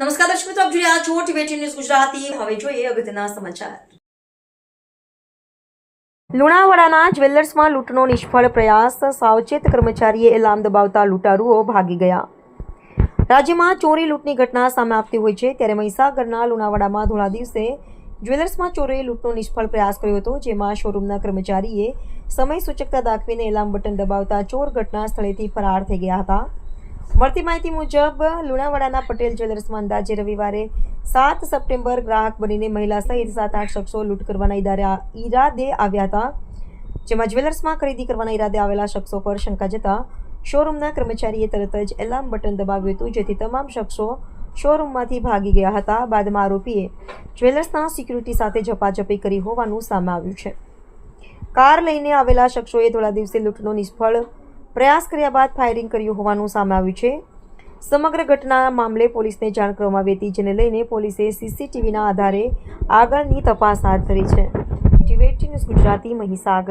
નમસ્કાર દર્શક મિત્રો, આપ જોઈ છો ટીવી ન્યૂઝ ગુજરાતી. હવે જોઈએ અગત્યના સમાચાર. લુણાવાડાના જ્વેલર્સમાં લૂંટનો નિષ્ફળ પ્રયાસ, સાવચેત કર્મચારીએ એલામ દબાવતા લૂંટારુઓ ભાગી ગયા. રાજ્યમાં ચોરી લૂંટની ઘટના સામે આવતી હોય છે, ત્યારે મહીસાગરના લુણાવાડામાં ધોળા દિવસે જ્વેલર્સમાં ચોરીએ લૂંટનો નિષ્ફળ પ્રયાસ કર્યો હતો, જેમાં શોરૂમના કર્મચારીએ સમય સૂચકતા દાખવીને એલામ બટન દબાવતા ચોર ઘટના સ્થળેથી ફરાર થઈ ગયા હતા. મળતી માહિતી મુજબ, લુણાવાડાના પટેલ જ્વેલર્સમાં અંદાજે રવિવારે સાત સપ્ટેમ્બર ગ્રાહક બનીને મહિલા સહિત સાત આઠ શખ્સો લૂંટ કરવાના ઈદારે ઈરાદે આવ્યા હતા. જેમાં જ્વેલર્સમાં ખરીદી કરવાના ઈરાદે આવેલા શખ્સો પર શંકા જતા શોરૂમના કર્મચારીએ તરત જ એલાર્મ બટન દબાવ્યું હતું, જેથી તમામ શખ્સો શોરૂમમાંથી ભાગી ગયા હતા. બાદમાં આરોપીએ જ્વેલર્સના સિક્યુરિટી સાથે ઝપાઝપી કરી હોવાનું સામે આવ્યું છે. કાર લઈને આવેલા શખ્સોએ થોડા દિવસે લૂંટનો નિષ્ફળ પ્રયાસ કર્યા બાદ ફાયરિંગ કર્યું હોવાનું સામે આવ્યું છે. સમગ્ર ઘટના મામલે પોલીસને જાણ કરવામાં આવી હતી, જેને લઈને પોલીસે સીસીટીવીના આધારે આગળની તપાસ હાથ ધરી છે. ટીવેટી ન્યૂઝ ગુજરાતી મહીસાગર.